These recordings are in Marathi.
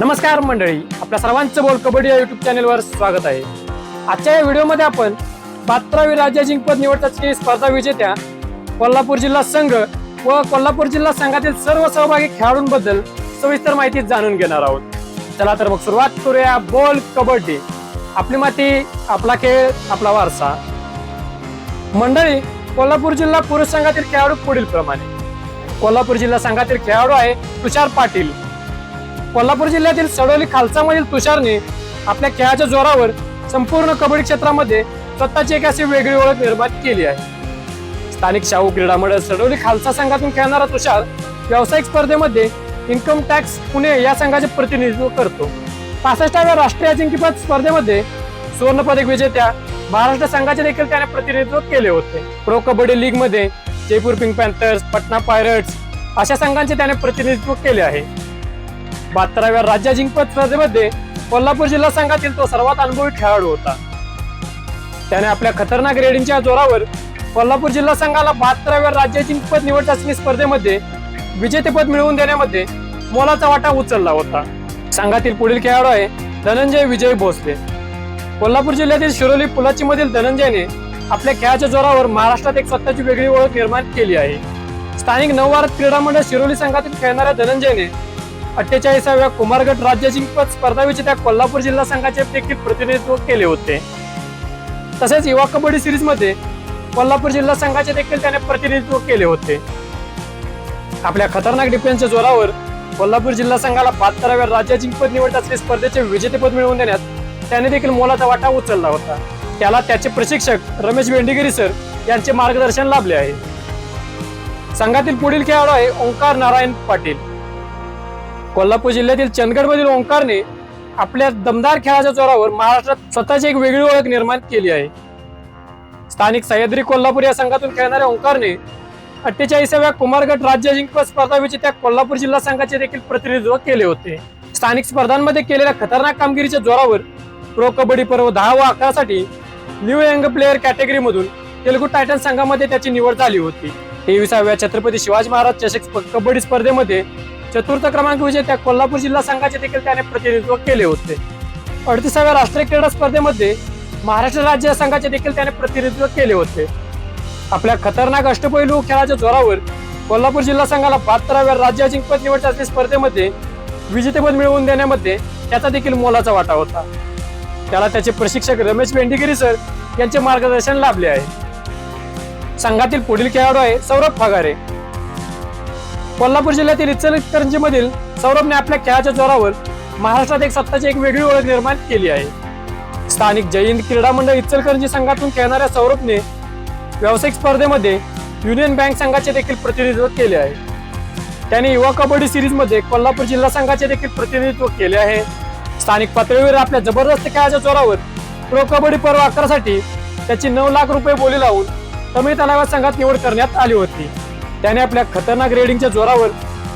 नमस्कार मंडळी आपल्या सर्वांचं बोल कबड्डी या युट्यूब चॅनेलवर स्वागत आहे. आजच्या या व्हिडिओमध्ये आपण बात्रावी राज्य जिंकपद निवडतात स्पर्धा विजेत्या कोल्हापूर जिल्हा संघ व कोल्हापूर जिल्हा संघातील सर्व सहभागी खेळाडूंबद्दल सविस्तर माहिती जाणून घेणार आहोत. चला तर मग सुरुवात करूया बोल कबड्डी. आपली माती आपला खेळ आपला वारसा. मंडळी कोल्हापूर जिल्हा पुरुष संघातील खेळाडू पुढील प्रमाणे कोल्हापूर जिल्हा संघातील खेळाडू आहे तुषार पाटील. कोल्हापूर जिल्ह्यातील सडोली खालसामधील तुषारने आपल्या खेळाच्या जोरावर संपूर्ण कबड्डी क्षेत्रामध्ये स्वतःची एक अशी वेगळी ओळख निर्माण केली आहे. स्थानिक शाहू क्रीडा मंडळ सडोली खालसा संघातून खेळणारा तुषार व्यावसायिक स्पर्धेमध्ये इन्कम टॅक्स पुणे या संघाचे प्रतिनिधित्व करतो. पासष्टाव्या राष्ट्रीय अजिंक्यपद स्पर्धेमध्ये सुवर्णपदक विजेत्या महाराष्ट्र संघाचे देखील त्याने प्रतिनिधित्व केले होते. प्रो कबड्डी लीगमध्ये Jaipur pink panthers Patna pirates अशा संघांचे त्याने प्रतिनिधित्व केले आहे. बहात्तराव्या राज्य जिंकपद स्पर्धेमध्ये कोल्हापूर जिल्हा संघातील तो सर्वात अनुभवी खेळाडू होता. त्याने आपल्या खतरनाक रेडिंगच्या जोरावर कोल्हापूर जिल्हा संघाला बहात्तराव्या राज्य जिंकपद निवड चाचणी स्पर्धेमध्ये विजेतेपद मिळवून देण्यामध्ये मोलाचा वाटा उचलला होता. संघातील पुढील खेळाडू आहे धनंजय विजय भोसले. कोल्हापूर जिल्ह्यातील शिरोली पुलाची मधील धनंजयने आपल्या खेळाच्या जोरावर महाराष्ट्रात एक स्वतःची वेगळी ओळख निर्माण केली आहे. स्थानिक नवभारत क्रीडा मंडळ शिरोली संघातील खेळणाऱ्या धनंजयने अठ्ठेचाळीसाव्या कुमारगट राज्य जिंकपद स्पर्धा विजेत्या कोल्हापूर जिल्हा संघाचे देखील प्रतिनिधित्व केले होते. तसेच युवा कबड्डी सिरीजमध्ये कोल्हापूर जिल्हा संघाचे देखील त्याने प्रतिनिधित्व केले होते. आपल्या खतरनाक डिफेन्सच्या जोरावर कोल्हापूर जिल्हा संघाला बहात्तराव्या राज्य जिंकपद निवडतात चाचणी स्पर्धेचे विजेतेपद मिळवून देण्यात त्याने देखील मोलाचा वाटा उचलला होता. त्याला त्याचे प्रशिक्षक रमेश वेंडेगिरी सर यांचे मार्गदर्शन लाभले आहे. संघातील पुढील खेळाडू आहे ओंकार नारायण पाटील. कोल्हापूर जिल्ह्यातील चंदगडमधील ओंकारने आपल्या दमदार खेळाच्या जोरावर महाराष्ट्रात स्वतःची एक वेगळी ओळख निर्माण केली आहे. स्थानिक सह्याद्री कोल्हापूर या संघातून खेळणाऱ्या ओंकारने अठ्ठेचाळीसाव्या कुमारगट राज्य जिंकपद स्पर्धा विजेत्या कोल्हापूर जिल्हा संघाचे देखील प्रतिनिधित्व केले होते. स्थानिक स्पर्धांमध्ये केलेल्या खतरनाक कामगिरीच्या जोरावर प्रो कबड्डी पर्व दहा व अकरा साठी न्यू यंग प्लेअर कॅटेगरीमधून तेलुगू टायटन संघामध्ये त्याची निवड झाली होती. तेविसाव्या छत्रपती शिवाजी महाराज चषक कबड्डी स्पर्धेमध्ये चतुर्थ क्रमांक विजेत्या कोल्हापूर जिल्हा संघाचे देखील त्याने प्रतिनिधित्व केले होते. अडतीसाव्या राष्ट्रीय क्रीडा स्पर्धेमध्ये महाराष्ट्र राज्य संघाचे देखील त्याने प्रतिनिधित्व केले होते. आपल्या खतरनाक अष्टपैलू खेळाच्या जोरावर कोल्हापूर जिल्हा संघाला बहात्तराव्या राज्य अजिंक्यपद निवड चाचणी स्पर्धेमध्ये विजेतेपद मिळवून देण्यामध्ये त्याचा देखील मोलाचा वाटा होता. त्याला त्याचे प्रशिक्षक रमेश वेंडीगिरी सर यांचे मार्गदर्शन लाभले आहे. संघातील पुढील खेळाडू आहे सौरभ फगारे. कोल्हापूर जिल्ह्यातील इचलकरंजीमधील सौरभने आपल्या खेळाच्या जोरावर महाराष्ट्रात एक सत्ताची एक वेगळी ओळख निर्माण केली आहे. स्थानिक जैन क्रीडा मंडळ इचलकरंजी संघातून खेळणाऱ्या सौरभने व्यावसायिक स्पर्धेमध्ये युनियन बँक संघाचे देखील प्रतिनिधित्व केले आहे. त्याने युवा कबड्डी सिरीजमध्ये कोल्हापूर जिल्हा संघाचे देखील प्रतिनिधित्व केले आहे. स्थानिक पातळीवर आपल्या जबरदस्त खेळाच्या जोरावर प्रो कबड्डी पर्व अकरासाठी त्याची नऊ लाख रुपये बोली लावून तमिळ तलावा संघात निवड करण्यात आली होती. त्याने आपल्या खतरनाक रेडिंगच्या जोरावर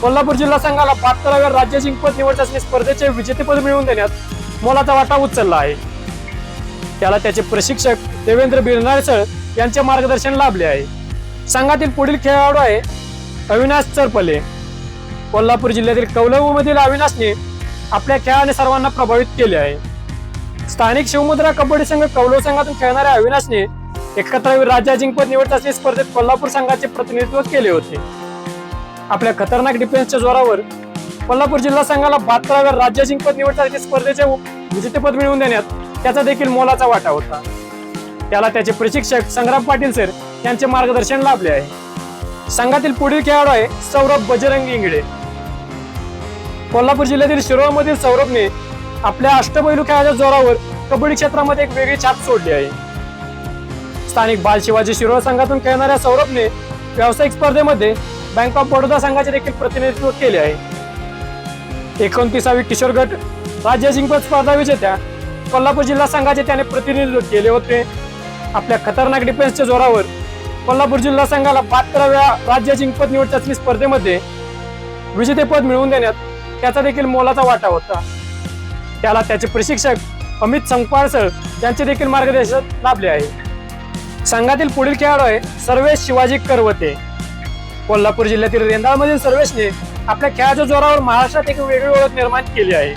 कोल्हापूर जिल्हा संघाला बहात्तराव्या राज्य जिंकपद निवड चाचणी स्पर्धेचे विजेतेपद मिळवून देण्यात मोलाचा वाटा उचलला आहे. त्याला त्याचे प्रशिक्षक देवेंद्र बिरनाळे सर यांचे मार्गदर्शन लाभले आहे. संघातील पुढील खेळाडू आहे अविनाश चरपले. कोल्हापूर जिल्ह्यातील कौलवमधील अविनाशने आपल्या खेळाने सर्वांना प्रभावित केले आहे. स्थानिक शिवमुद्रा कबड्डी संघ कौलव संघातून खेळणाऱ्या अविनाशने एकाहत्तरावी राज्य जिंकपत निवड स्पर्धेत कोल्हापूर संघाचे प्रतिनिधित्व केले होते. आपल्या खतरनाक डिफेन्सच्या जोरावर कोल्हापूर जिल्हा संघाला बहात्तराव्या राज्य जिंकपत निवड स्पर्धेचे विजेतेपद मिळवून देण्यात त्याचा देखील मोलाचा वाटा होता. त्याला त्याचे प्रशिक्षक संग्राम पाटील सर यांचे मार्गदर्शन लाभले आहे. संघातील पुढील खेळाडू आहे सौरभ बजरंग इंगळे. कोल्हापूर जिल्ह्यातील शिरोळमधील सौरभने आपल्या अष्टपैलू खेळाच्या जोरावर कबड्डी क्षेत्रामध्ये एक वेगळी छाप सोडली आहे. स्थानिक बाल शिवाजी शिरोळ संघातून खेळणाऱ्या सौरभने व्यावसायिक स्पर्धेमध्ये बँक ऑफ बडोदा संघाचे देखील प्रतिनिधित्व केले आहे. एकोणतीसावी किशोर गट राज्य जिंकपद स्पर्धा विजेत्या कोल्हापूर जिल्हा संघाचे त्याने प्रतिनिधित्व केले होते. आपल्या खतरनाक डिफेन्सच्या जोरावर कोल्हापूर जिल्हा संघाला बहात्तराव्या राज्य जिंकपद निवड चाचणी स्पर्धेमध्ये विजेतेपद मिळवून देण्यात त्याचा देखील मोलाचा वाटा होता. त्याला त्याचे प्रशिक्षक अमित संकपाळ सर यांचे देखील मार्गदर्शन लाभले आहे. संघातील पुढील खेळाडू आहे सर्वेश शिवाजी करवते. कोल्हापूर जिल्ह्यातील रेंदाळमधील सर्वेशने आपल्या खेळाच्या जोरावर महाराष्ट्रात एक वेगळी ओळख निर्माण केली आहे.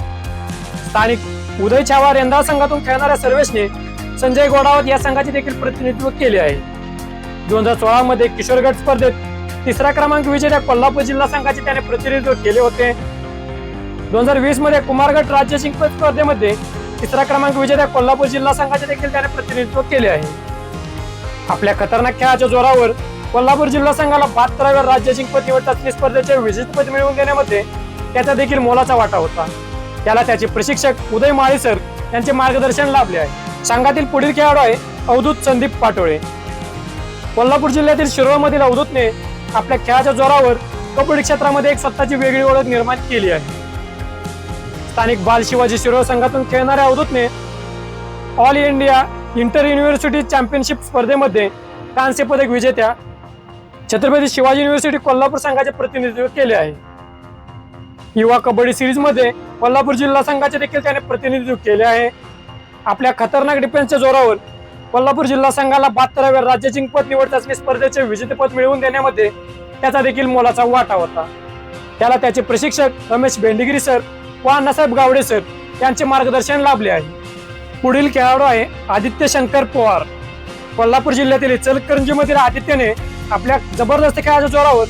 स्थानिक उदय छावा रेंदाळ संघातून खेळणाऱ्या सर्वेशने संजय गोडावत या संघाचे देखील प्रतिनिधित्व केले आहे. दोन हजार सोळा मध्ये किशोर गट स्पर्धेत तिसरा क्रमांक विजेत्या कोल्हापूर जिल्हा संघाचे त्याने प्रतिनिधित्व केले होते. दोन हजार वीसमध्ये कुमारगट राज्य जिंकत स्पर्धेमध्ये तिसरा क्रमांक विजेत्या कोल्हापूर जिल्हा संघाचे देखील त्याने प्रतिनिधित्व केले आहे. आपल्या खतरनाक खेळाच्या जोरावर कोल्हापूर जिल्हा संघाला बहात्तराव्या राज्य जिंकपत निवड चाचणी स्पर्धेचे विजेतेपद मिळवून देण्यामध्ये त्याचा देखील मोलाचा वाटा होता. त्याला त्याचे प्रशिक्षक उदय माळेसर यांचे मार्गदर्शन लाभले आहे. संघातील पुढील खेळाडू आहे अवधूत संदीप पाटोळे. कोल्हापूर जिल्ह्यातील शिरोळमधील अवधूतने आपल्या खेळाच्या जोरावर कबड्डी क्षेत्रामध्ये एक स्वतःची वेगळी ओळख निर्माण केली आहे. स्थानिक बाल शिवाजी शिरोळ संघातून खेळणाऱ्या अवधूतने all India inter university championship स्पर्धेमध्ये कांस्य पदक विजेत्या छत्रपती शिवाजी युनिव्हर्सिटी कोल्हापूर संघाचे प्रतिनिधित्व केले आहे. युवा कबड्डी सिरीजमध्ये कोल्हापूर जिल्हा संघाचे देखील त्याने प्रतिनिधित्व केले आहे. आपल्या खतरनाक डिफेन्सच्या जोरावर कोल्हापूर जिल्हा संघाला बहात्तराव्या राज्य जिंकपत निवड चाचणी स्पर्धेचे विजेतेपद मिळवून देण्यामध्ये त्याचा देखील मोलाचा वाटा होता. त्याला त्याचे प्रशिक्षक रमेश भेंडेगिरी सर व अण्णासाहेब गावडे सर यांचे मार्गदर्शन लाभले आहे. पुढील खेळाडू आहे आदित्य शंकर पवार. कोल्हापूर जिल्ह्यातील इचलकरंजीमधील आदित्यने आपल्या जबरदस्त खेळाच्या जोरावर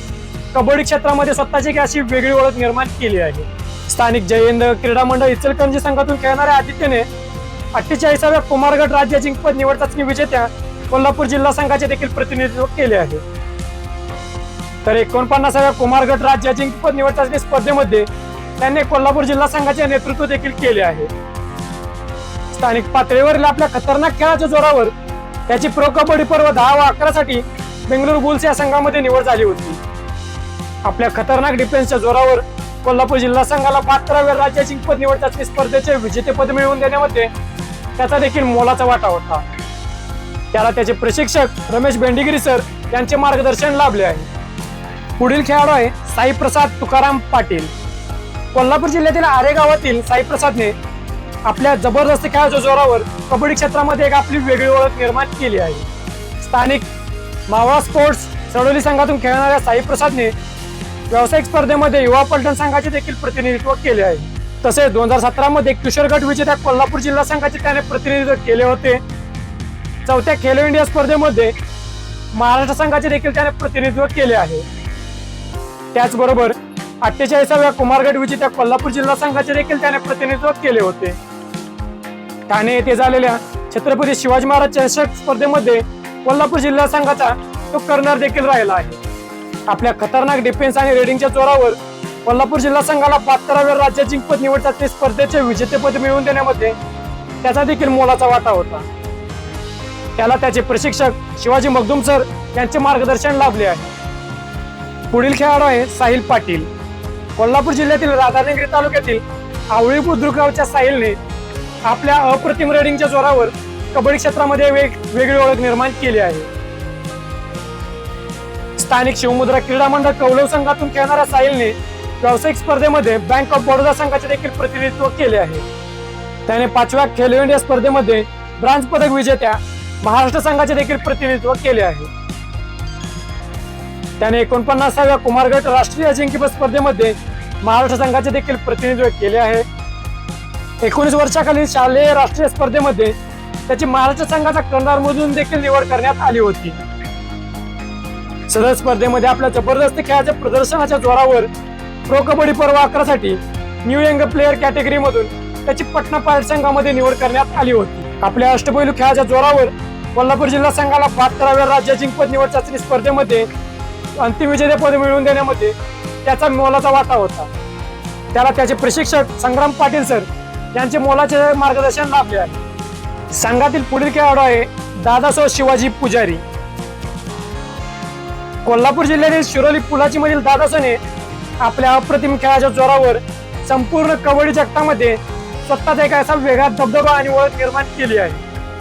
कबड्डी क्षेत्रामध्ये स्वतःची एक अशी वेगळी ओळख निर्माण केली आहे. स्थानिक जयेंद्र क्रीडा मंडळ इचलकरंजी संघातून खेळणाऱ्या आदित्यने अठ्ठेचाळीसाव्या कुमारगड राज्य जिंकपद निवड चाचणी विजेत्या कोल्हापूर जिल्हा संघाचे देखील प्रतिनिधित्व केले आहे. तर एकोणपन्नासाव्या कुमारगड राज्य जिंकपद निवड चाचणी स्पर्धेमध्ये त्यांनी कोल्हापूर जिल्हा संघाचे नेतृत्व देखील केले आहे. स्थानिक पातळीवरील आपल्या खतरनाक खेळाच्या जोरावर त्याची प्रो कबड्डी पर्व दहा व अकरा साठी बेंगळुरू बुल्स या संघामध्ये निवड झाली होती. आपल्या खतरनाक डिफेन्सच्या जोरावर कोल्हापूर जिल्हा संघाला बहात्तराव्या राज्य जिंकपद निवड चाचणी स्पर्धेचे विजेतेपद मिळवून देण्यामध्ये त्याचा देखील मोलाचा वाटा होता. त्याला त्याचे प्रशिक्षक रमेश बेंडिगिरी सर यांचे मार्गदर्शन लाभले आहे. पुढील खेळाडू आहे साईप्रसाद तुकाराम पाटील. कोल्हापूर जिल्ह्यातील आरे गावातील साईप्रसादने आपल्या जबरदस्त खेळाच्या जोरावर कबड्डी क्षेत्रामध्ये एक आपली वेगळी ओळख निर्माण केली आहे. स्थानिक मावळा स्पोर्ट्स सडोली संघातून खेळणाऱ्या साई प्रसादने व्यावसायिक स्पर्धेमध्ये युवा पलटण संघाचे देखील प्रतिनिधित्व केले आहे. तसेच दोन हजार सतरा मध्ये गट विजेत्या कोल्हापूर जिल्हा संघाचे त्याने प्रतिनिधित्व केले होते. चौथ्या खेलो इंडिया स्पर्धेमध्ये महाराष्ट्र संघाचे देखील त्याने प्रतिनिधित्व केले आहे. त्याचबरोबर अठ्ठेचाळीसाव्या कुमारगड विजेत्या कोल्हापूर जिल्हा संघाचे देखील त्याने प्रतिनिधित्व केले होते. ठाणे येथे झालेल्या छत्रपती शिवाजी महाराज चषक स्पर्धेमध्ये कोल्हापूर जिल्हा संघाचा तो कर्नर देखील राहिला आहे. आपल्या खतरनाक डिफेन्स आणि रेडिंगच्या जोरावर कोल्हापूर जिल्हा संघाला बहात्तराव्या राज्य जिंकपत निवडतात ते स्पर्धेचे विजेतेपद मिळवून देण्यामध्ये त्याचा देखील मोलाचा वाटा होता. त्याला त्याचे प्रशिक्षक शिवाजी मगदुम सर यांचे मार्गदर्शन लाभले आहे. पुढील खेळाडू आहे साहिल पाटील. कोल्हापूर जिल्ह्यातील राधानगरी तालुक्यातील आवळी बुद्रुकगावच्या साहिलने आपल्या अप्रतिम रेडिंगच्या जोरावर कबड्डी क्षेत्रामध्ये वेग वेगळी ओळख निर्माण केली आहे. स्थानिक शिवमुद्रा क्रीडा मंडळ कौलव संघातून खेळणाऱ्या साहिलने व्यावसायिक स्पर्धेमध्ये बँक ऑफ बडोदा संघाचे देखील प्रतिनिधित्व केले आहे. त्याने पाचव्या खेलो इंडिया स्पर्धेमध्ये ब्रांच पदक विजेत्या महाराष्ट्र संघाचे देखील प्रतिनिधित्व केले आहे. त्याने एकोणपन्नासाव्या कुमारगट राष्ट्रीय अजिंक्यपद स्पर्धेमध्ये महाराष्ट्र संघाचे देखील प्रतिनिधित्व केले आहे. एकोणीस वर्षाखालील शालेय राष्ट्रीय स्पर्धेमध्ये त्याची महाराष्ट्र संघाचा कर्नारमधून देखील निवड करण्यात आली होती. सदर स्पर्धेमध्ये आपल्या जबरदस्त खेळाच्या प्रदर्शनाच्या जोरावर प्रो कबड्डी पर्व अकरासाठी न्यू यंग प्लेअर कॅटेगरीमधून त्याची पटना पायलट संघामध्ये निवड करण्यात आली होती. आपल्या अष्टपैलू खेळाच्या जोरावर कोल्हापूर जिल्हा संघाला बहात्तराव्या राज्य जिंकपत निवड चाचणी स्पर्धेमध्ये अंतिम विजेतेपद मिळवून देण्यामध्ये त्याचा मोलाचा वाटा होता. त्याला त्याचे प्रशिक्षक संग्राम पाटील सर यांचे मोलाचे मार्गदर्शन लाभले आहे. संघातील पुढील खेळाडू आहे दादासो शिवाजी पुजारी. कोल्हापूर जिल्ह्यातील शिरोली पुलाची मधील दादासोने आपल्या अप्रतिम खेळाच्या जोरावर संपूर्ण कबड्डी जगतामध्ये स्वतःचा एक असा वेगळा दबदबा आणि ओळख निर्माण केली आहे.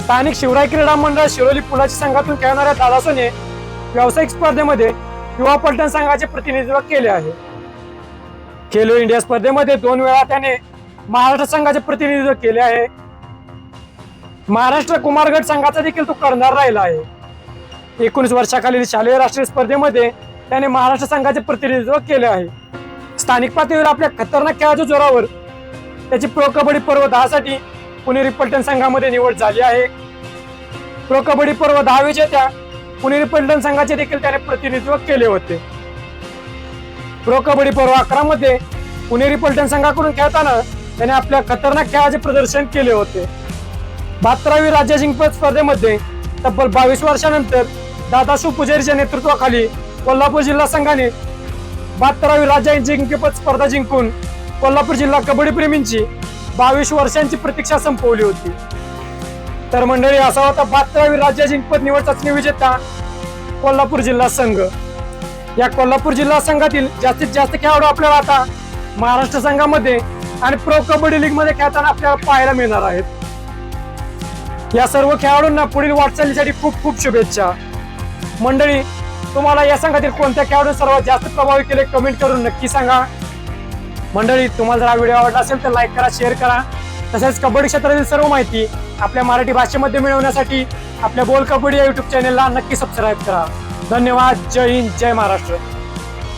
स्थानिक शिवराय क्रीडा मंडळ शिरोली पुलाची संघातून खेळणाऱ्या दादासोने व्यावसायिक स्पर्धेमध्ये युवा पलटण संघाचे प्रतिनिधित्व केले आहे. खेलो इंडिया स्पर्धेमध्ये दोन वेळा त्याने महाराष्ट्र संघाचे प्रतिनिधित्व केले आहे. महाराष्ट्र कुमारगड संघाचा देखील तो करणार राहिला आहे. एकोणीस वर्षाखालील शालेय राष्ट्रीय स्पर्धेमध्ये त्याने महाराष्ट्र संघाचे प्रतिनिधित्व केले आहे. स्थानिक पातळीवर आपल्या खतरनाक खेळाच्या जोरावर त्याची प्रो कबड्डी पर्व दहासाठी पुणेरी पलटण संघामध्ये निवड झाली आहे. प्रो कबड्डी पर्व दहा विजेत्या पुणेरी पलटण संघाचे देखील त्याने प्रतिनिधित्व केले होते. प्रो कबड्डी पर्व अकरा मध्ये पुणेरी पलटण संघाकडून खेळताना त्याने आपल्या खतरनाक खेळाचे प्रदर्शन केले होते. बहात्तरावी राज्य जिंकपद स्पर्धेमध्ये तब्बल बावीस वर्षानंतर दादासू पुजारीच्या नेतृत्वाखाली कोल्हापूर जिल्हा संघाने बहात्तरावी राज्य जिंकपद स्पर्धा जिंकून कोल्हापूर जिल्हा कबड्डी प्रेमींची बावीस वर्षांची प्रतीक्षा संपवली होती. तर मंडळी असा होता बहात्तरावी राज्य जिंकपद निवड चाचणी विजेता कोल्हापूर जिल्हा संघ. या कोल्हापूर जिल्हा संघातील जास्तीत जास्त खेळाडू आपल्याला आता महाराष्ट्र संघामध्ये आणि प्रो कबड्डी लीगमध्ये खेळताना आपल्याला पाहायला मिळणार आहेत. या सर्व खेळाडूंना पुढील वाटचालीसाठी खूप खूप शुभेच्छा. मंडळी तुम्हाला या संघातील कोणत्या खेळाडू सर्वात जास्त प्रभावी केले कमेंट करून नक्की सांगा. मंडळी तुम्हाला जर हा व्हिडिओ आवडला असेल तर लाईक करा शेअर करा. तसेच कबड्डी क्षेत्रातील सर्व माहिती आपल्या मराठी भाषेमध्ये मिळवण्यासाठी आपल्या बोल कबड्डी या युट्यूब चॅनेलला नक्की सबस्क्राईब करा. धन्यवाद. जय हिंद. जय महाराष्ट्र.